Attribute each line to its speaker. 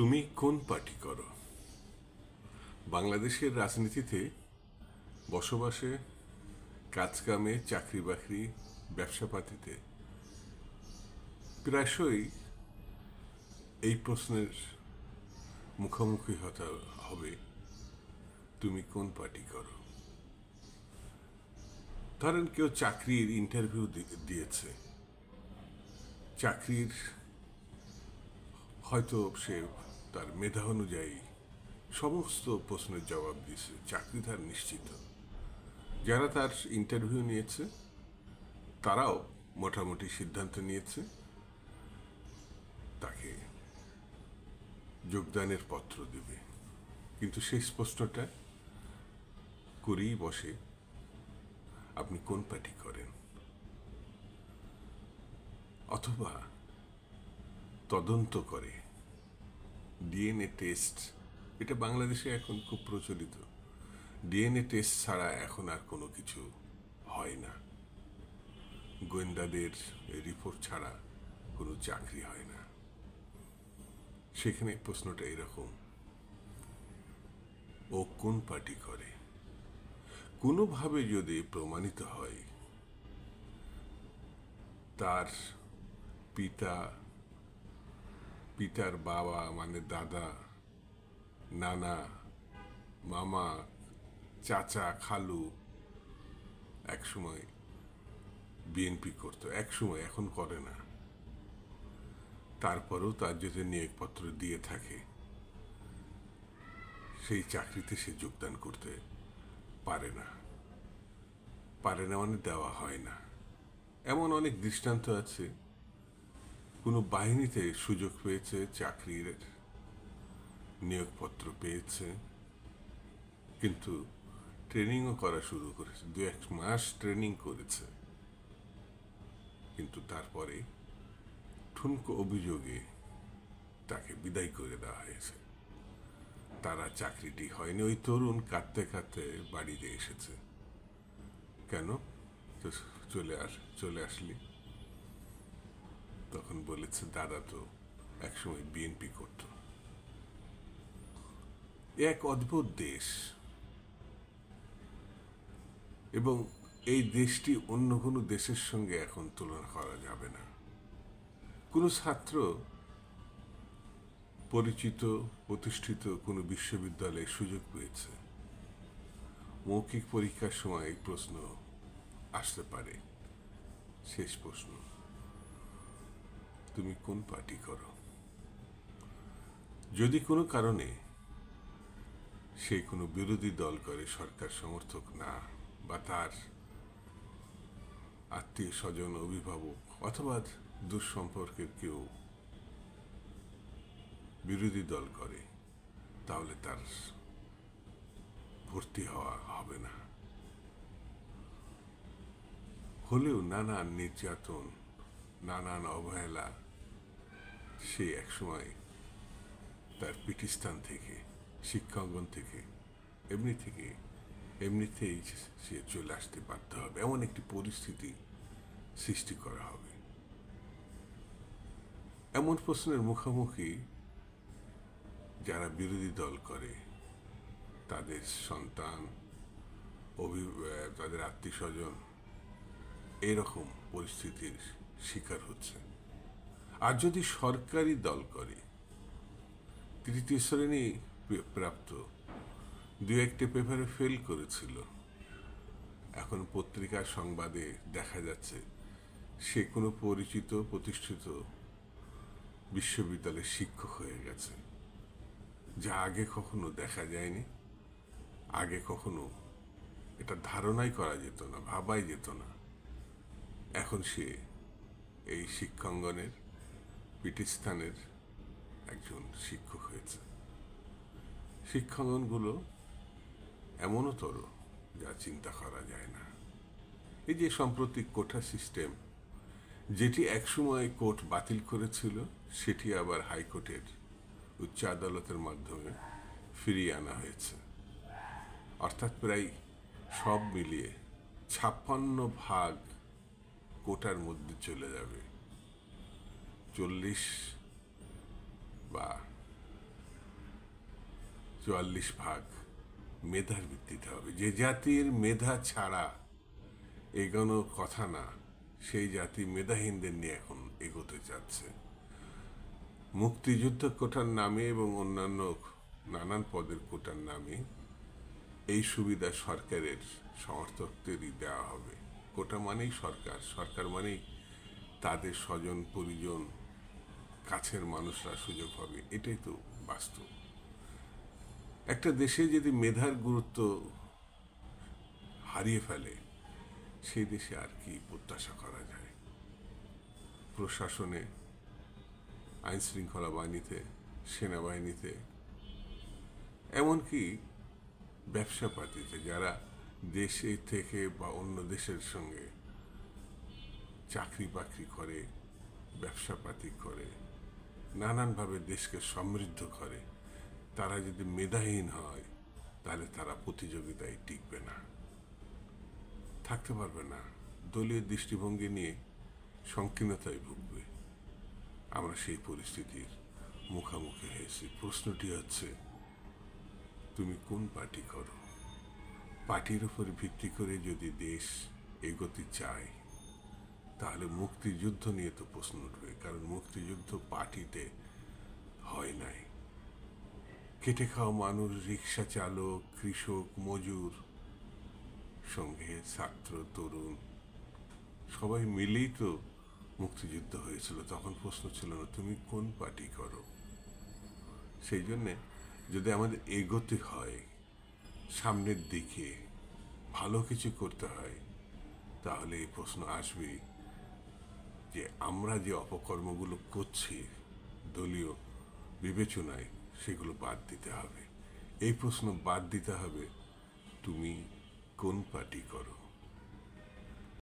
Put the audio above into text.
Speaker 1: তুমি কোন পার্টি করো? বাংলাদেশের রাজনীতিতে বসবাসে, কাজকামে চাকরি বাকরি ব্যবসাপাতিতে প্রায়শই এই প্রশ্নের মুখোমুখি হতে হবে, তুমি কোন পার্টি করো? ধরেন কেউ চাকরির ইন্টারভিউ দিয়েছে। চাকরির হয়তো সে তার মেধা অনুযায়ী সমস্ত প্রশ্নের জবাব দিয়েছে চাকরি তার নিশ্চিত। যারা তার ইন্টারভিউ নিয়েছে, তারাও মোটামুটি সিদ্ধান্ত নিয়েছে। তাকে যোগদানের পত্র দেবে। কিন্তু শেষ প্রশ্নটা করেই বসে, আপনি কোন পার্টি করেন? অথবা তদন্ত করে ডিএনএ টেস্ট এটা বাংলাদেশে এখন খুব প্রচলিত। ডিএনএ টেস্ট ছাড়া এখন আর কোনো কিছু হয় না। গোয়েন্দাদের রিপোর্ট ছাড়া কোনো চাকরি হয় না। সেখানে প্রশ্নটা এরকম, ও কোন পার্টি করে? কোনোভাবে যদি প্রমাণিত হয়, তার পিতা পিতার বাবা মানে দাদা নানা মামা চাচা খালু একসময় বিএনপি করতো একসময় এখন করে না। তারপরেও তার যদি নিয়োগপত্র দিয়ে থাকে, সেই চাকরিতে সে যোগদান করতে পারে না। পারে না মানে দেওয়া হয় না। এমন অনেক দৃষ্টান্ত আছে। কোনো বাহিনীতে সুযোগ পেয়েছে, চাকরির নিয়োগপত্র পেয়েছে, কিন্তু ট্রেনিংও করা শুরু করেছে। দু এক মাস ট্রেনিং করেছে। কিন্তু তারপরে ঠুনকো অভিযোগে তাকে বিদায় করে দেওয়া হয়েছে। তারা চাকরিটি হয়নি। ওই তরুণ কাঁদতে কাঁদতে বাড়িতে এসেছে। কেন? চলে আস, চলে আসলি। তখন বলেছে, দাদা তো একসময় বিএনপি করত। এক অদ্ভুত দেশ। এবং এই দেশটি অন্য কোনো দেশের সঙ্গে এখন তুলনা করা যাবে না। কোনো ছাত্র পরিচিত, প্রতিষ্ঠিত কোনো বিশ্ববিদ্যালয়ে সুযোগ পেয়েছে। মৌখিক পরীক্ষার সময় এই প্রশ্ন আসতে পারে। শেষ প্রশ্ন। তুমি কোন পার্টি করো? যদি কোনো কারণে সে কোনো বিরোধী দল করে, সরকার সমর্থক না, বা তার আত্মীয় স্বজন, অভিভাবক, অথবা দুঃসম্পর্কের কেউ বিরোধী দল করে, তাহলে তার ভর্তি হওয়া হবে না। হলেও নানান নির্যাতন, নানান অবহেলা সে একসময় তার পিঠিস্থান থেকে, শিক্ষাঙ্গন থেকে, এমনি থেকে, এমনিতেই সে চলে আসতে বাধ্য হবে। এমন একটি পরিস্থিতি সৃষ্টি করা হবে। এমন প্রশ্নের মুখোমুখি যারা বিরোধী দল করে, তাদের সন্তান, অভি, তাদের আত্মীয় স্বজন এরকম পরিস্থিতির শিকার হচ্ছে আর যদি সরকারি দল করে, তৃতীয় শ্রেণি প্রাপ্ত, দু একটি পেপারে ফেল করেছিল। এখন পত্রিকার সংবাদে দেখা যাচ্ছে, সে কোনো পরিচিত, প্রতিষ্ঠিত বিশ্ববিদ্যালয়ের শিক্ষক হয়ে গেছে, যা আগে কখনো দেখা যায়নি, আগে কখনো এটা ধারণাই করা যেত না, ভাবাই যেত না। এখন সে এই শিক্ষাঙ্গনের পিঠিস্থানের একজন শিক্ষক হয়েছে। শিক্ষাঙ্গনগুলো এমনও তর যা চিন্তা করা যায় না। এই যে সাম্প্রতিক কোঠা সিস্টেম, যেটি একসময় কোর্ট বাতিল করেছিল, সেটি আবার হাইকোর্টের উচ্চ আদালতের মাধ্যমে ফিরিয়ে আনা হয়েছে। অর্থাৎ প্রায় সব মিলিয়ে ছাপ্পান্ন ভাগ কোটার মধ্যে চলে যাবে। চল্লিশ বা চুয়াল্লিশ ভাগ মেধার ভিত্তিতে হবে। যে জাতির মেধা ছাড়া এগোনো কথা না, সেই জাতি মেধাহীনদের নিয়ে এখন এগোতে চাচ্ছে। মুক্তিযুদ্ধ কোটার নামে এবং অন্যান্য নানান পদের কোটার নামে এই সুবিধা সরকারের সমর্থকদেরই দেওয়া হবে। কোটা মানেই সরকার সরকার মানেই তাদের স্বজন, পরিজন কাছের মানুষরা সুযোগ পাবে, এটাই তো বাস্তব। একটা দেশে যদি মেধার গুরুত্ব হারিয়ে ফেলে, সেই দেশে আর কি প্রত্যাশা করা যায়? প্রশাসনে আইন শৃঙ্খলা বাহিনীতে, সেনাবাহিনীতে, এমনকি ব্যবসা পাতিতে, যারা দেশে থেকে বা অন্য দেশের সঙ্গে চাকরি বাকরি করে, ব্যবসা পাতি করে নানানভাবে দেশকে সমৃদ্ধ করে, তারা যদি মেধাহীন হয়, তাহলে তারা প্রতিযোগিতায় টিকবে না। থাকতে পারবে না। দলীয় দৃষ্টিভঙ্গি নিয়ে সংকীর্ণতায় ভুগবে। আমরা সেই পরিস্থিতির মুখোমুখি হয়েছি। প্রশ্নটি হচ্ছে, তুমি কোন পার্টি করো? পার্টির উপর ভিত্তি করে যদি দেশ এগোতে চায় তাহলে মুক্তিযুদ্ধ নিয়ে তো প্রশ্ন উঠবে, কারণ মুক্তিযুদ্ধ পার্টিতে হয় নাই। কেটে খাওয়া মানুষ রিক্সা চালক, কৃষক, মজুর, সঙ্গে ছাত্র, তরুণ, সবাই মিলেই তো মুক্তিযুদ্ধ হয়েছিল। তখন প্রশ্ন ছিল না, তুমি কোন পার্টি করো? সেই জন্যে যদি আমাদের এগোতে হয়, সামনের দিকে ভালো কিছু করতে হয়, তাহলে এই প্রশ্ন আসবেই। আমরা যে অপকর্মগুলো করছি, দলীয় বিবেচনায় সেগুলো বাদ দিতে হবে। এই প্রশ্ন বাদ দিতে হবে, তুমি কোন পার্টি করো?